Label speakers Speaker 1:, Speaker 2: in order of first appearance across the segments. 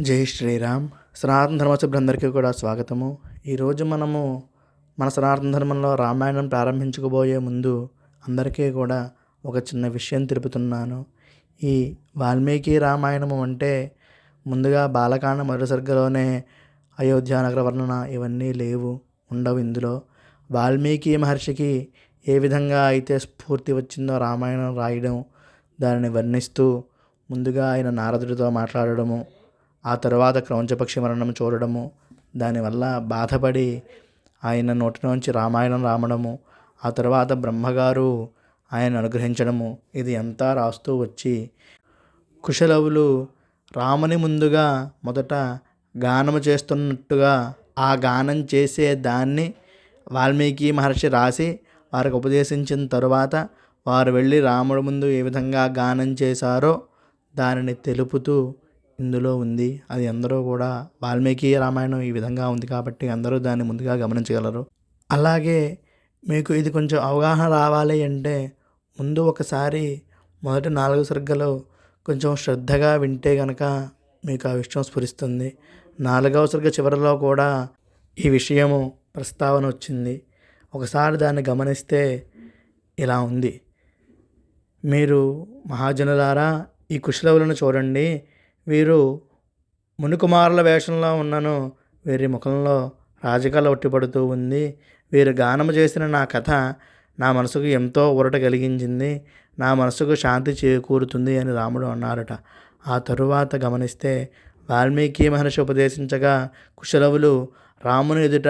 Speaker 1: జై శ్రీరామ్. సనాతన ధర్మ సభ్యులందరికీ కూడా స్వాగతము. ఈరోజు మనము మన సనాతన ధర్మంలో రామాయణం ప్రారంభించకపోయే ముందు అందరికీ కూడా ఒక చిన్న విషయం తెలుపుతున్నాను. ఈ వాల్మీకి రామాయణము అంటే ముందుగా బాలకాండ మొదటి సర్గలోనే అయోధ్య నగర వర్ణన ఇవన్నీ లేవు ఉండవు ఇందులో. వాల్మీకి మహర్షికి ఏ విధంగా అయితే స్ఫూర్తి వచ్చిందో రామాయణం రాయడం దానిని వర్ణిస్తూ ముందుగా ఆయన నారదుడితో మాట్లాడడము ఆ తరువాత క్రౌంచపక్షి మరణం చూడడము దానివల్ల బాధపడి ఆయన నోటి నుంచి రామాయణం రావడము ఆ తర్వాత బ్రహ్మగారు ఆయన అనుగ్రహించడము ఇది అంతా రాస్తూ వచ్చి కుశలవులు రాముని ముందుగా మొదట గానము చేస్తున్నట్టుగా ఆ గానం చేసే దాన్ని వాల్మీకి మహర్షి రాసి వారికి ఉపదేశించిన తరువాత వారు వెళ్ళి రాముడి ముందు ఏ విధంగా గానం చేశారో దానిని తెలుపుతూ ఇందులో ఉంది. అది అందరూ కూడా వాల్మీకి రామాయణం ఈ విధంగా ఉంది కాబట్టి అందరూ దాన్ని ముందుగా గమనించగలరు. అలాగే మీకు ఇది కొంచెం అవగాహన రావాలి అంటే ముందు ఒకసారి మొదటి నాలుగు సర్గలు కొంచెం శ్రద్ధగా వింటే కనుక మీకు ఆ విషయం స్ఫురిస్తుంది. నాలుగవ సర్గ చివరిలో కూడా ఈ విషయము ప్రస్తావన వచ్చింది. ఒకసారి దాన్ని గమనిస్తే ఇలా ఉంది. మీరు మహాజనులారా ఈ కుశలవులను చూడండి. వీరు మునికుమారుల వేషంలో ఉన్నను వీరి ముఖంలో రాజకళ ఒట్టిపడుతూ ఉంది. వీరు గానము చేసిన నా కథ నా మనసుకు ఎంతో ఊరట కలిగించింది. నా మనసుకు శాంతి చేకూరుతుంది అని రాముడు అన్నారట. ఆ తరువాత గమనిస్తే వాల్మీకి మహర్షి ఉపదేశించగా కుశలవులు రాముని ఎదుట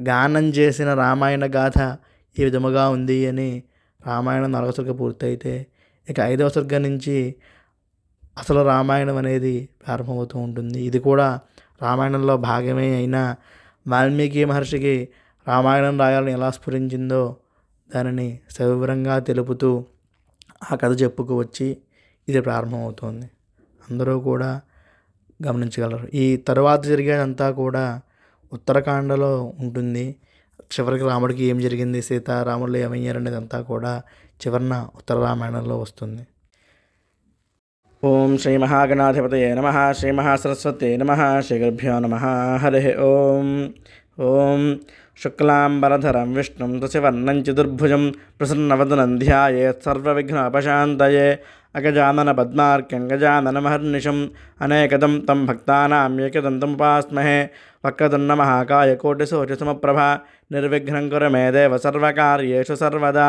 Speaker 1: గానం చేసిన రామాయణ గాథ ఈ విధముగా ఉంది అని రామాయణం నాలుగవ పూర్తయితే ఇక ఐదవ సర్గ నుంచి అసలు రామాయణం అనేది ప్రారంభమవుతూ ఉంటుంది. ఇది కూడా రామాయణంలో భాగమే అయినా వాల్మీకి మహర్షికి రామాయణం రాయాలని ఎలా స్ఫురించిందో దానిని సవివరంగా తెలుపుతూ ఆ కథ చెప్పుకు వచ్చి ఇది ప్రారంభమవుతోంది. అందరూ కూడా గమనించగలరు. ఈ తరువాత జరిగేదంతా కూడా ఉత్తరాఖండలో ఉంటుంది. చివరికి రాముడికి ఏం జరిగింది? సీతారాములు ఏమయ్యారనేది అంతా కూడా చివరన ఉత్తర రామాయణంలో వస్తుంది. ఓం శ్రీ మహాగణాధిపతయే నమ శ్రీ మహాసరస్వతే నమ శ్రీ గురుభ్యో నమ హరి ఓం. ఓం శుక్లాంబరధరం విష్ణుం దశవర్ణం చతుర్భుజం ప్రసన్నవదనం ధ్యాయే సర్వవిఘ్నోపశాంతయే. అగజానన పద్మార్క్యం గజాననమహర్నిశం అనేకదం తం భక్తానామ్యేకదంతముపాస్మహే వక్రదున్న మహాకాయ కోటిశోచసమప్రభ నిర్విఘ్నం కురు మే దేవ సర్వకార్యేషు సర్వదా.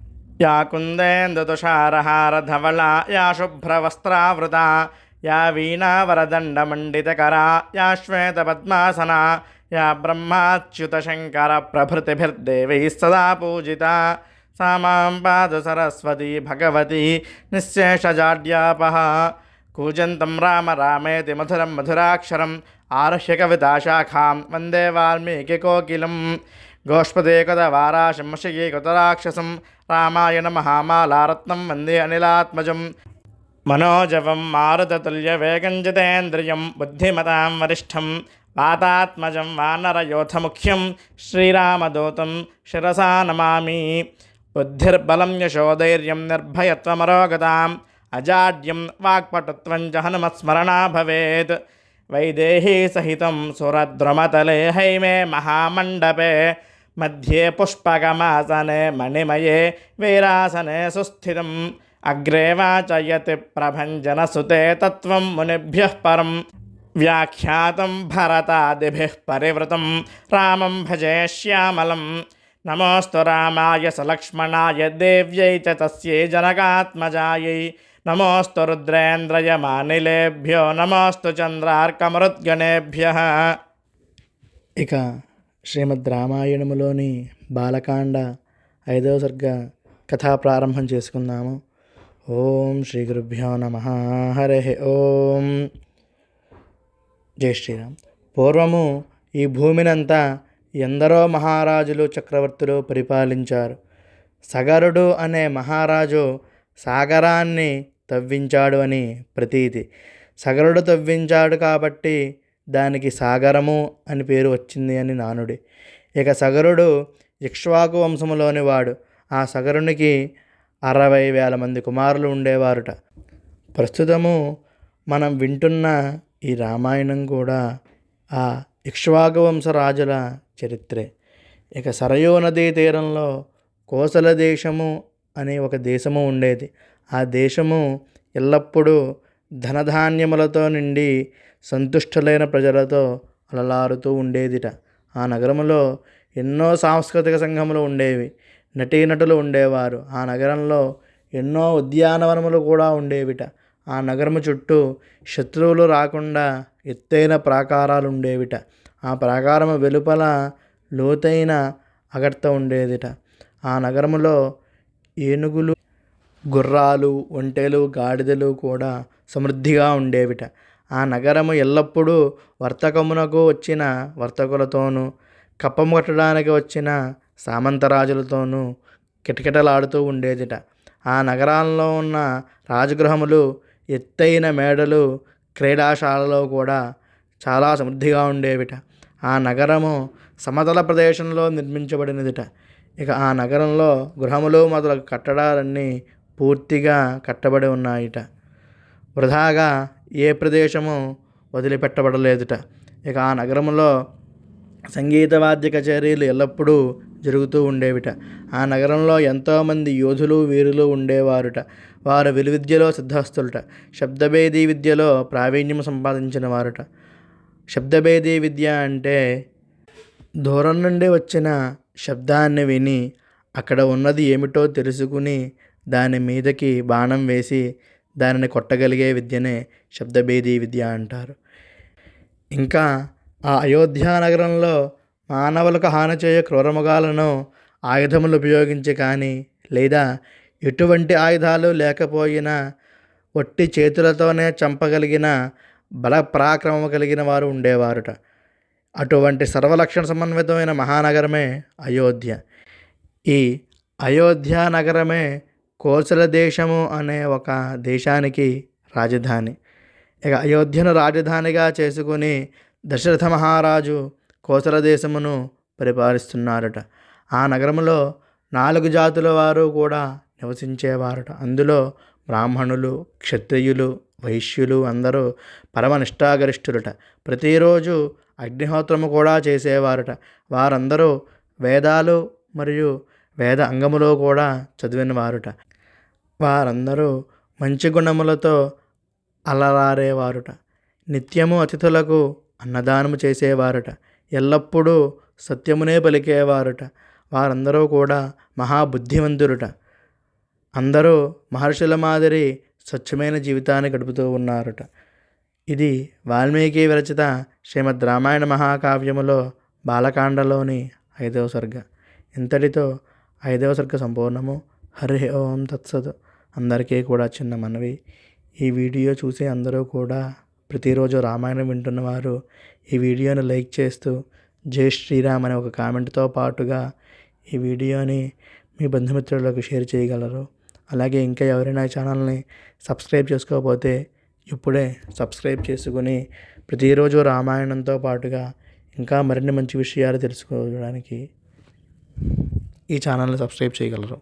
Speaker 1: యా కుందేందుషారహారధవళా యా శుభ్రవస్త్రావృత యా వీణావరదండమండితకరా యా శ్వేతపద్మాసనా యా బ్రహ్మాచ్యుతశంకర ప్రభృతిభిర్దేవైः సదా పూజిత. सा మాం పాదు సరస్వతీ భగవతి నిశ్శేషజాడ్యాపహ కూజంతం రామ రామేతి మధురం మధురాక్షరం ఆరుష్య కవితాశాఖాం వందే వాల్మీకి కోకిలం. గోష్పదేకద వారాశంశయే కృతరాక్షసం రామాయణ మహామాలారత్నం వందే అనిలాత్మజం మనోజవం మారుతతుల్య వేగంజితేంద్రియం బుద్ధిమతాం వరిష్టం వాతాత్మజం వానరయోధముఖ్యం శ్రీరామదూతం శిరసా నమామి బుద్ధిర్బలం యశోధైర్యం నిర్భయత్వమరోగతాం అజాడ్యం వాక్పటుత్వం జ భవేత్ वैदेही सहितं सुरद्रुमतले हैमे महामण्डपे मध्ये पुष्पकमासने मणिमये वीरासने सुस्थितम् अग्रे वाचयति प्रभञ्जनसुते तत्त्वं मुनिभ्यः परं व्याख्यातं भरतादिभिः परिवृतं रामं भजे श्यामलं नमोऽस्तु रामाय सलक्ष्मणाय देव्यै च तस्यै जनकात्मजायै నమోస్తు రుద్రేంద్రయమానిలేభ్యో నమోస్తు చంద్రార్కమరుద్గణేభ్య. ఇక శ్రీమద్ రామాయణములోని బాలకాండ ఐదవ సర్గ కథా ప్రారంభం చేసుకుందాము. ఓం శ్రీ గురుభ్యో నమ. హరే ఓం. జై శ్రీరామ్. పూర్వము ఈ భూమినంతా ఎందరో మహారాజులు చక్రవర్తులు పరిపాలించారు. సగరుడు అనే మహారాజు సాగరాన్ని తవ్వించాడు అని ప్రతీతి. సగరుడు తవ్వించాడు కాబట్టి దానికి సాగరము అని పేరు వచ్చింది అని నానుడి. ఇక సగరుడు ఇక్ష్వాకు వంశములోని వాడు. ఆ సగరునికి అరవై వేల మంది కుమారులు ఉండేవారుట. ప్రస్తుతము మనం వింటున్న ఈ రామాయణం కూడా ఆ ఇక్ష్వాకు వంశ రాజుల చరిత్రే. ఇక సరయూ నదీ తీరంలో కోసల దేశము అనే ఒక దేశము ఉండేది. ఆ దేశము ఎల్లప్పుడూ ధనధాన్యములతో నిండి సంతుష్టులైన ప్రజలతో అలలారుతూ ఉండేదిట. ఆ నగరంలో ఎన్నో సాంస్కృతిక సంఘములు ఉండేవి. నటీనటులు ఉండేవారు. ఆ నగరంలో ఎన్నో ఉద్యానవనములు కూడా ఉండేవిట. ఆ నగరము చుట్టూ శత్రువులు రాకుండా ఎత్తైన ప్రాకారాలు ఉండేవిట. ఆ ప్రాకారము వెలుపల లోతైన అగర్త ఉండేదిట. ఆ నగరములో ఏనుగులు గుర్రాలు ఒంటెలు గాడిదలు కూడా సమృద్ధిగా ఉండేవిట. ఆ నగరము ఎల్లప్పుడూ వర్తకమునకు వచ్చిన వర్తకులతోనూ కప్పం కట్టడానికి వచ్చిన సామంతరాజులతోనూ కిటకిటలాడుతూ ఉండేదిట. ఆ నగరాల్లో ఉన్న రాజగృహములు ఎత్తైన మేడలు క్రీడాశాలలో కూడా చాలా సమృద్ధిగా ఉండేవిట. ఆ నగరము సమతల ప్రదేశంలో నిర్మించబడినదిట. ఇక ఆ నగరంలో గృహములు మొదలగు కట్టడాలన్నీ పూర్తిగా కట్టబడి ఉన్నాయిట. వృధాగా ఏ ప్రదేశము వదిలిపెట్టబడలేదుట. ఇక ఆ నగరంలో సంగీత వాద్య కచేరీలు ఎల్లప్పుడూ జరుగుతూ ఉండేవిట. ఆ నగరంలో ఎంతోమంది యోధులు వీరులు ఉండేవారుట. వారు విలువిద్యలో సిద్ధహస్తులుట శబ్దభేదీ విద్యలో ప్రావీణ్యం సంపాదించిన వారుట శబ్దభేదీ విద్య అంటే దూరం నుండి వచ్చిన శబ్దాన్ని విని అక్కడ ఉన్నది ఏమిటో తెలుసుకుని దాని మీదకి బాణం వేసి దానిని కొట్టగలిగే విద్యనే శబ్దభేదీ విద్య అంటారు. ఇంకా ఆ అయోధ్య నగరంలో మానవులకు హాని చేయ క్రూరముగాలను ఆయుధములు ఉపయోగించి కానీ లేదా ఎటువంటి ఆయుధాలు లేకపోయినా ఒట్టి చేతులతోనే చంపగలిగిన బల పరాక్రమము కలిగిన వారు ఉండేవారుట. అటువంటి సర్వలక్షణ సమన్వితమైన మహానగరమే అయోధ్య. ఈ అయోధ్య నగరమే కోసల దేశము అనే ఒక దేశానికి రాజధాని. ఇక అయోధ్యను రాజధానిగా చేసుకుని దశరథ మహారాజు కోసల దేశమును పరిపాలిస్తున్నారట. ఆ నగరంలో నాలుగు జాతుల వారు కూడా నివసించేవారట. అందులో బ్రాహ్మణులు క్షత్రియులు వైశ్యులు అందరూ పరమ నిష్ఠాగరిష్ఠులట. ప్రతిరోజు అగ్నిహోత్రము కూడా చేసేవారట. వారందరూ వేదాలు మరియు వేద అంగములో కూడా చదివిన వారుట వారందరూ మంచి గుణములతో అలరారేవారుట. నిత్యము అతిథులకు అన్నదానము చేసేవారట. ఎల్లప్పుడూ సత్యమునే పలికేవారుట. వారందరూ కూడా మహాబుద్ధివంతులుట అందరూ మహర్షుల మాదిరి స్వచ్ఛమైన జీవితాన్ని గడుపుతూ ఉన్నారట. ఇది వాల్మీకి విరచిత శ్రీమద్ రామాయణ మహాకావ్యములో బాలకాండలోని ఐదవ సర్గ ఇంతటితో ఐదవ సర్గ సంపూర్ణము. హరి ఓం తత్సత్. అందరికీ కూడా చిన్న మనవి. ఈ వీడియో చూసి అందరూ కూడా ప్రతిరోజు రామాయణం వింటున్నవారు ఈ వీడియోను లైక్ చేస్తూ జై శ్రీరామ్ అనే ఒక కామెంట్తో పాటుగా ఈ వీడియోని మీ బంధుమిత్రులకు షేర్ చేయగలరు. అలాగే ఇంకా ఎవరైనా ఛానల్ని సబ్స్క్రైబ్ చేసుకోకపోతే ఇప్పుడే సబ్స్క్రైబ్ చేసుకుని ప్రతిరోజు రామాయణంతో పాటుగా ఇంకా మరిన్ని మంచి విషయాలు తెలుసుకోవడానికి ఈ ఛానల్ని సబ్స్క్రైబ్ చేయగలరు.